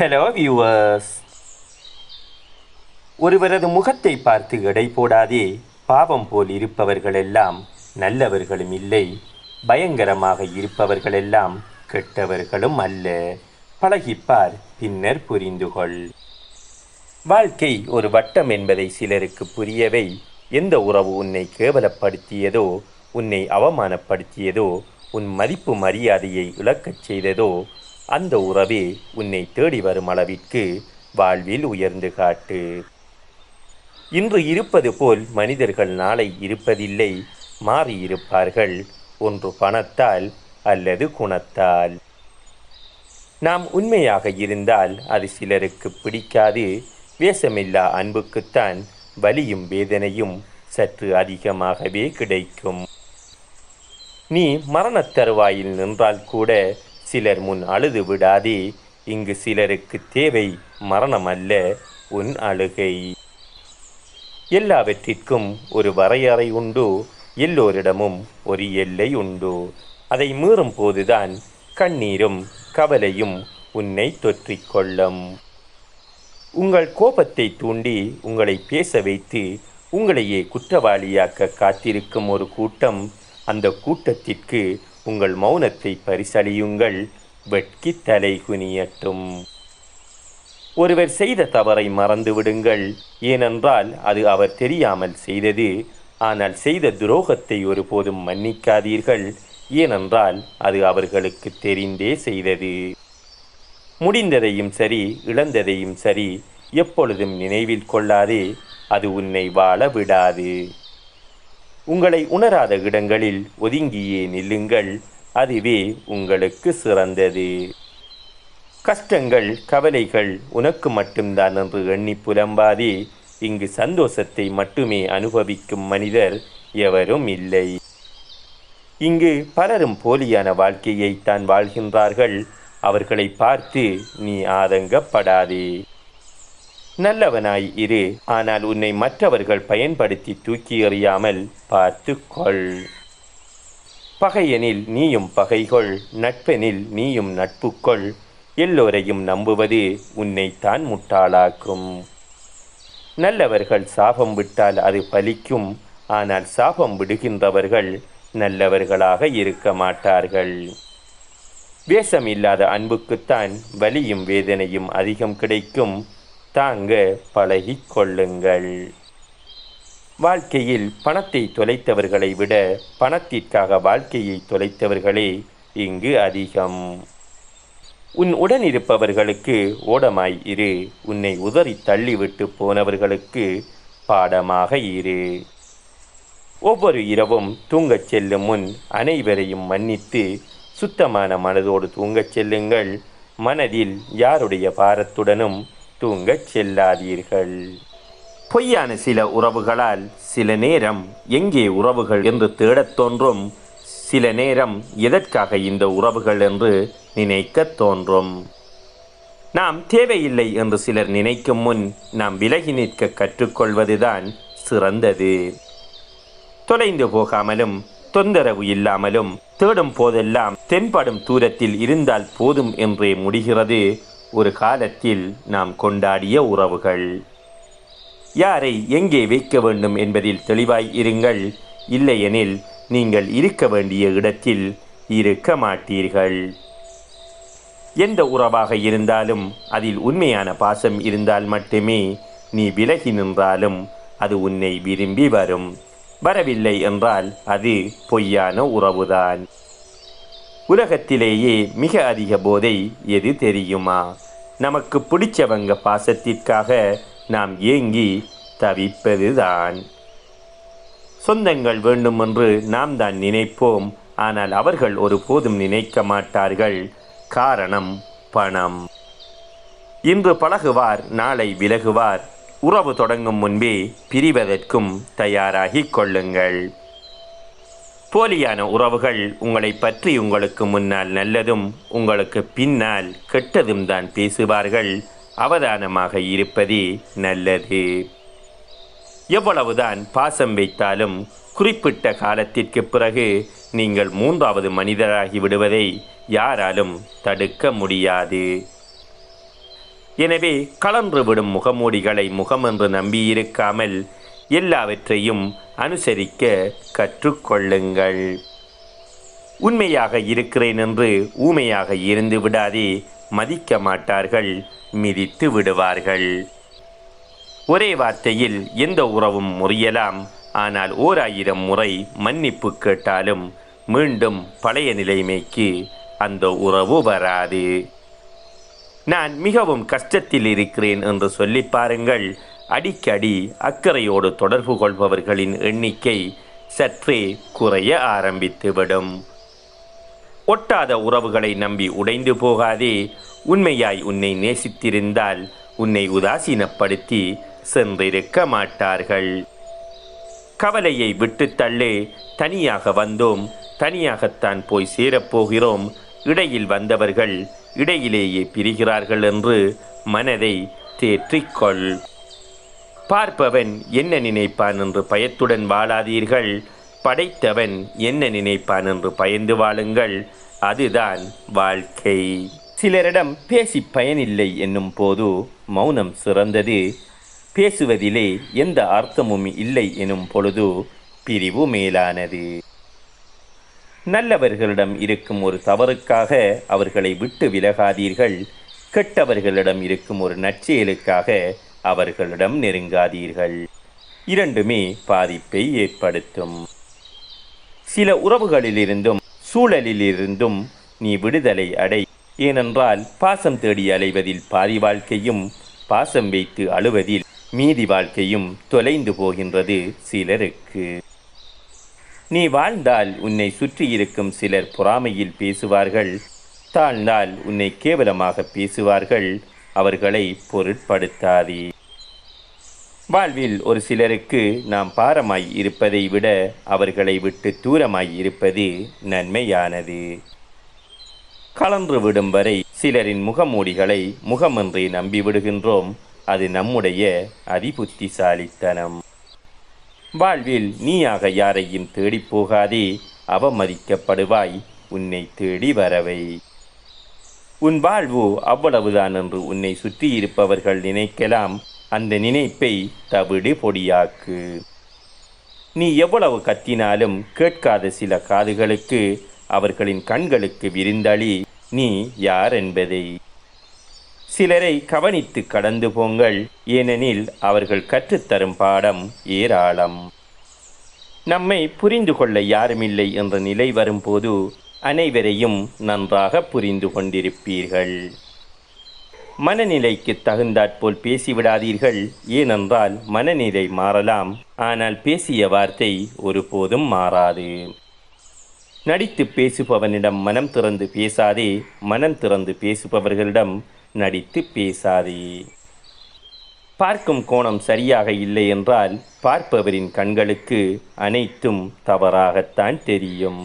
Hello viewers ஒருவரது முகத்தை பார்த்து எடை போடாதே. பாவம் போல் இருப்பவர்களெல்லாம் நல்லவர்களும் இல்லை. பயங்கரமாக இருப்பவர்களெல்லாம் கெட்டவர்களும் அல்ல. பழகிப்பார் பின்னர் புரிந்துகொள் வாழ்க்கை ஒரு வட்டம் என்பதை சிலருக்கு புரியவை. எந்த உறவு உன்னை கேவலப்படுத்தியதோ உன்னை அவமானப்படுத்தியதோ உன் மதிப்பு மரியாதையை இழக்கச் செய்ததோ அந்த உறவே உன்னை தேடி வரும் அளவிற்கு வாழ்வில் உயர்ந்து காட்டு. இன்று இருப்பது போல் மனிதர்கள் நாளை இருப்பதில்லை மாறியிருப்பார்கள் ஒன்று பணத்தால் அல்லது குணத்தால். நாம் உண்மையாக இருந்தால் அது சிலருக்கு பிடிக்காது. வேஷமில்லா அன்புக்குத்தான் வலியும் வேதனையும் சற்று அதிகமாகவே கிடைக்கும். நீ மரணத் தருவாயில் நின்றால் கூட சிலர் முன் அழுது விடாதே இங்கு சிலருக்கு தேவை மரணம் அல்ல உன் அழுகை. எல்லாவற்றிற்கும் ஒரு வரையறை உண்டு எல்லோரிடமும் ஒரு எல்லை உண்டு. அதை மீறும் போதுதான் கண்ணீரும் கவலையும் உன்னை தொற்றிக்கொள்ளும் உங்கள் கோபத்தை தூண்டி உங்களை பேச வைத்து உங்களையே குற்றவாளியாக்க காத்திருக்கும் ஒரு கூட்டம் அந்த கூட்டத்திற்கு உங்கள் மௌனத்தை பரிசளியுங்கள். வெட்கி தலை குனியட்டும். ஒருவர் செய்த தவறை மறந்துவிடுங்கள். ஏனென்றால் அது அவர் தெரியாமல் செய்தது. ஆனால் செய்த துரோகத்தை ஒருபோதும் மன்னிக்காதீர்கள். ஏனென்றால் அது அவர்களுக்கு தெரிந்தே செய்தது. முடிந்ததையும் சரி இழந்ததையும் சரி எப்பொழுதும் நினைவில் கொள்ளாதே. அது உன்னை வாழ விடாது. உங்களை உணராத இடங்களில் ஒதுங்கியே நில்லுங்கள். அதுவே உங்களுக்கு சிறந்தது. கஷ்டங்கள் கவலைகள் உனக்கு மட்டும்தான் என்று எண்ணி புலம்பாதே. இங்கு சந்தோஷத்தை மட்டுமே அனுபவிக்கும் மனிதர் எவரும் இல்லை. இங்கு பலரும் போலியான வாழ்க்கையை தான் வாழ்கின்றார்கள். அவர்களை பார்த்து நீ ஆதங்கப்படாதே. நல்லவனாய் இரு. ஆனால் உன்னை மற்றவர்கள் பயன்படுத்தி தூக்கி எறியாமல் பார்த்துக்கொள். பகையெனில் நீயும் பகைகொள் நட்பெனில் நீயும் நட்புக்கொள். எல்லோரையும் நம்புவது உன்னைத்தான் முட்டாளாக்கும். நல்லவர்கள் சாபம் விட்டால் அது பலிக்கும். ஆனால் சாபம் விடுகின்றவர்கள் நல்லவர்களாக இருக்க மாட்டார்கள். வேஷம் இல்லாத அன்புக்குத்தான் வலியும் வேதனையும் அதிகம் கிடைக்கும். தாங்க பழகி கொள்ளுங்கள். வாழ்க்கையில் பணத்தை தொலைத்தவர்களை விட பணத்திற்காக வாழ்க்கையை தொலைத்தவர்களே இங்கு அதிகம். உன் உடன் இருப்பவர்களுக்கு ஓடமாய் இரு. உன்னை உதறி தள்ளிவிட்டு போனவர்களுக்கு பாடமாக இரு. ஒவ்வொரு இரவும் தூங்கச் செல்லும் முன் அனைவரையும் மன்னித்து சுத்தமான மனதோடு தூங்கச் செல்லுங்கள். மனதில் யாருடைய பாரத்துடனும் தூங்கச் செல்லாதீர்கள். பொய்யான சில உறவுகளால் சில நேரம் எங்கே உறவுகள் என்று தேடத் தோன்றும் சில நேரம் எதற்காக இந்த உறவுகள் என்று நினைக்கத் தோன்றும். நாம் தேவையில்லை என்று சிலர் நினைக்கும் முன் நாம் விலகி நிற்க கற்றுக்கொள்வதுதான் சிறந்தது. தொலைந்து போகாமலும் தொந்தரவு இல்லாமலும் தேடும் போதெல்லாம் தென்படும் தூரத்தில் இருந்தால் போதும் என்றே முடிகிறது ஒரு காலத்தில் நாம் கொண்டாடிய உறவுகள். யாரை எங்கே வைக்க வேண்டும் என்பதில் தெளிவாய் இருங்கள். இல்லையெனில் நீங்கள் இருக்க வேண்டிய இடத்தில் இருக்க மாட்டீர்கள். எந்த உறவாக இருந்தாலும் அதில் உண்மையான பாசம் இருந்தால் மட்டுமே நீ விலகி நின்றாலும் அது உன்னை விரும்பி வரும். வரவில்லை என்றால் அது பொய்யான உறவுதான். உலகத்திலேயே மிக அதிக போதை எது தெரியுமா? நமக்கு பிடிச்சவங்க பாசத்திற்காக நாம் ஏங்கி தவிப்பதுதான். சொந்தங்கள் வேண்டும் என்று நாம் தான் நினைப்போம். ஆனால் அவர்கள் ஒருபோதும் நினைக்க மாட்டார்கள். காரணம் பணம். இன்று பழகுவார் நாளை விலகுவார். உறவு தொடங்கும் முன்பே பிரிவதற்கும் தயாராகிக் கொள்ளுங்கள். போலியான உறவுகள் உங்களை பற்றி உங்களுக்கு முன்னால் நல்லதும் உங்களுக்கு பின்னால் கெட்டதும் தான் பேசுவார்கள். அவதானமாக இருப்பதே நல்லது. எவ்வளவுதான் பாசம் வைத்தாலும் குறிப்பிட்ட காலத்திற்கு பிறகு நீங்கள் மூன்றாவது மனிதராகி விடுவதை யாராலும் தடுக்க முடியாது. எனவே கலன்று விடும் முகமூடிகளை முகம் என்று நம்பியிருக்காமல் எல்லாவற்றையும் அனுசரிக்க கற்றுக்கொள்ளுங்கள். உண்மையாக இருக்கிறேன் என்று ஊமையாக இருந்து விடாதே மதிக்க மாட்டார்கள் மிதித்து விடுவார்கள். ஒரே வார்த்தையில் எந்த உறவும் முறியலாம். ஆனால் ஓர் ஆயிரம் முறை மன்னிப்பு கேட்டாலும் மீண்டும் பழைய நிலைமைக்கு அந்த உறவு வராது. நான் மிகவும் கஷ்டத்தில் இருக்கிறேன் என்று சொல்லி பாருங்கள். அடிக்கடி அக்கறையோடு தொடர்பு கொள்பவர்களின் எண்ணிக்கை சற்றே குறைய ஆரம்பித்துவிடும். ஒட்டாத உறவுகளை நம்பி உடைந்து போகாதே உண்மையாய் உன்னை நேசித்திருந்தால் உன்னை உதாசீனப்படுத்தி சென்றிருக்க மாட்டார்கள். கவலையை விட்டு தள்ளு தனியாக வந்தோம் தனியாகத்தான் போய் சேரப்போகிறோம் இடையில் வந்தவர்கள் இடையிலேயே பிரிகிறார்கள் என்று மனதை தேற்றிக்கொள். பார்ப்பவன் என்ன நினைப்பான் என்று பயத்துடன் வாழாதீர்கள். படைத்தவன் என்ன நினைப்பான் என்று பயந்து வாழுங்கள். அதுதான் வாழ்க்கை. சிலரிடம் பேசி பயனில்லை என்னும் போது மௌனம் சிறந்தது. பேசுவதிலே எந்த அர்த்தமும் இல்லை எனும் பொழுது பிரிவு மேலானது. நல்லவர்களிடம் இருக்கும் ஒரு தவறுக்காக அவர்களை விட்டு விலகாதீர்கள். கெட்டவர்களிடம் இருக்கும் ஒரு நற்செயலுக்காக அவர்களிடம் நெருங்காதீர்கள். இரண்டுமே பாதிப்பை ஏற்படுத்தும். சில உறவுகளிலிருந்தும் சூழலிலிருந்தும் நீ விடுதலை அடை. ஏனென்றால் பாசம் தேடி அலைவதில் பாதி வாழ்க்கையும் பாசம் வைத்து அழுவதில் மீதி வாழ்க்கையும் தொலைந்து போகின்றது சிலருக்கு. நீ வாழ்ந்தால் உன்னை சுற்றி இருக்கும் சிலர் பொறாமையில் பேசுவார்கள் தாழ்ந்தால் உன்னை கேவலமாக பேசுவார்கள் அவர்களை பொருட்படுத்தாதே. வாழ்வில் ஒரு சிலருக்கு நாம் பாரமாய் இருப்பதை விட அவர்களை விட்டு தூரமாய் இருப்பது நன்மையானது. கலன்று விடும் வரை சிலரின் முகமூடிகளை முகமன்றி நம்பிவிடுகின்றோம் அது நம்முடைய அதிபுத்திசாலித்தனம். வாழ்வில் நீயாக யாரையும் தேடிப் போகாதே. அவமதிக்கப்படுவாய் உன்னை தேடி வரவை. உன் வாழ்வு அவ்வளவுதான் என்று உன்னை சுற்றி இருப்பவர்கள் நினைக்கலாம். அந்த நினைப்பை தவிடு பொடியாக்கு. நீ எவ்வளவு கத்தினாலும் கேட்காத சில காதுகளுக்கு அவர்களின் கண்களுக்கு விருந்தளி நீ யார் என்பதை. சிலரை கவனித்து கடந்து போங்கள் ஏனெனில் அவர்கள் கற்றுத்தரும் பாடம் ஏராளம். நம்மை புரிந்து கொள்ள யாருமில்லை என்ற நிலை வரும்போது அனைவரையும் நன்றாக புரிந்து கொண்டிருப்பீர்கள். மனநிலைக்கு தகுந்தாற்போல் பேசிவிடாதீர்கள். ஏனென்றால் மனநிலை மாறலாம். ஆனால் பேசிய வார்த்தை ஒருபோதும் மாறாது. நடித்து பேசுபவனிடம் மனம் திறந்து பேசாதே. மனம் திறந்து பேசுபவர்களிடம் நடித்து பேசாதே. பார்க்கும் கோணம் சரியாக இல்லை என்றால் பார்ப்பவரின் கண்களுக்கு அனைத்தும் தவறாகத்தான் தெரியும்.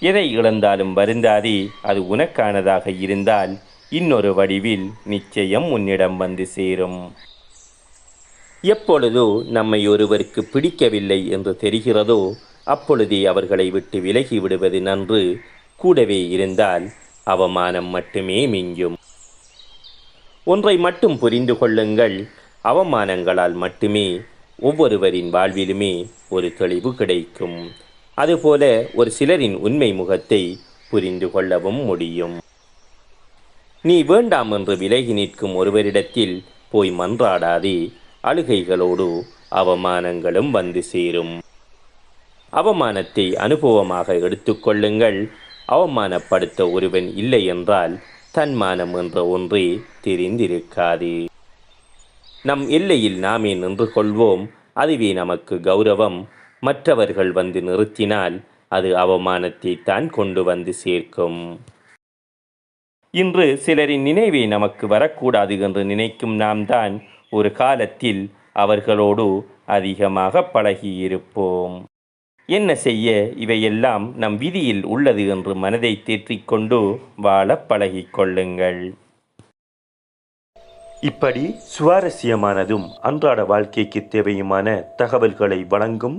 எதை இழந்தாலும் வருந்தாதே அது உனக்கானதாக இருந்தால் இன்னொரு வடிவில் நிச்சயம் உன்னிடம் வந்து சேரும். எப்பொழுதோ நம்மை ஒருவருக்கு பிடிக்கவில்லை என்று தெரிகிறதோ அப்பொழுதே அவர்களை விட்டு விலகி விடுவது நன்று. கூடவே இருந்தால் அவமானம் மட்டுமே மிஞ்சும். ஒன்றை மட்டும் புரிந்து கொள்ளுங்கள் அவமானங்களால் மட்டுமே ஒவ்வொருவரின் வாழ்விலுமே ஒரு தெளிவு கிடைக்கும். அதுபோல ஒரு சிலரின் உண்மை முகத்தை புரிந்து கொள்ளவும் முடியும். நீ வேண்டாம் என்று விலகி நிற்கும் ஒருவரிடத்தில் போய் மன்றாடாதே அழுகைகளோடு அவமானங்களும் வந்து சேரும். அவமானத்தை அனுபவமாக எடுத்துக்கொள்ளுங்கள் அவமானப்படுத்த ஒருவன் இல்லை என்றால் தன்மானம் என்ற ஒன்றே தெரிந்திருக்காது. நம் எல்லையில் நாமே நின்று கொள்வோம். அதுவே நமக்கு கௌரவம். மற்றவர்கள் வந்து நிறுத்தினால் அது அவமானத்தை தான் கொண்டு வந்து சேர்க்கும். இன்று சிலரின் நினைவே நமக்கு வரக்கூடாது என்று நினைக்கும் நாம் தான் ஒரு காலத்தில் அவர்களோடு அதிகமாக பழகியிருப்போம். என்ன செய்ய இவையெல்லாம் நம் விதியில் உள்ளது என்று மனதை தேற்றிக்கொண்டு வாழ பழகி கொள்ளுங்கள். இப்படி சுவாரஸ்யமானதும் அன்றாட வாழ்க்கைக்கு தேவையுமான தகவல்களை வழங்கும்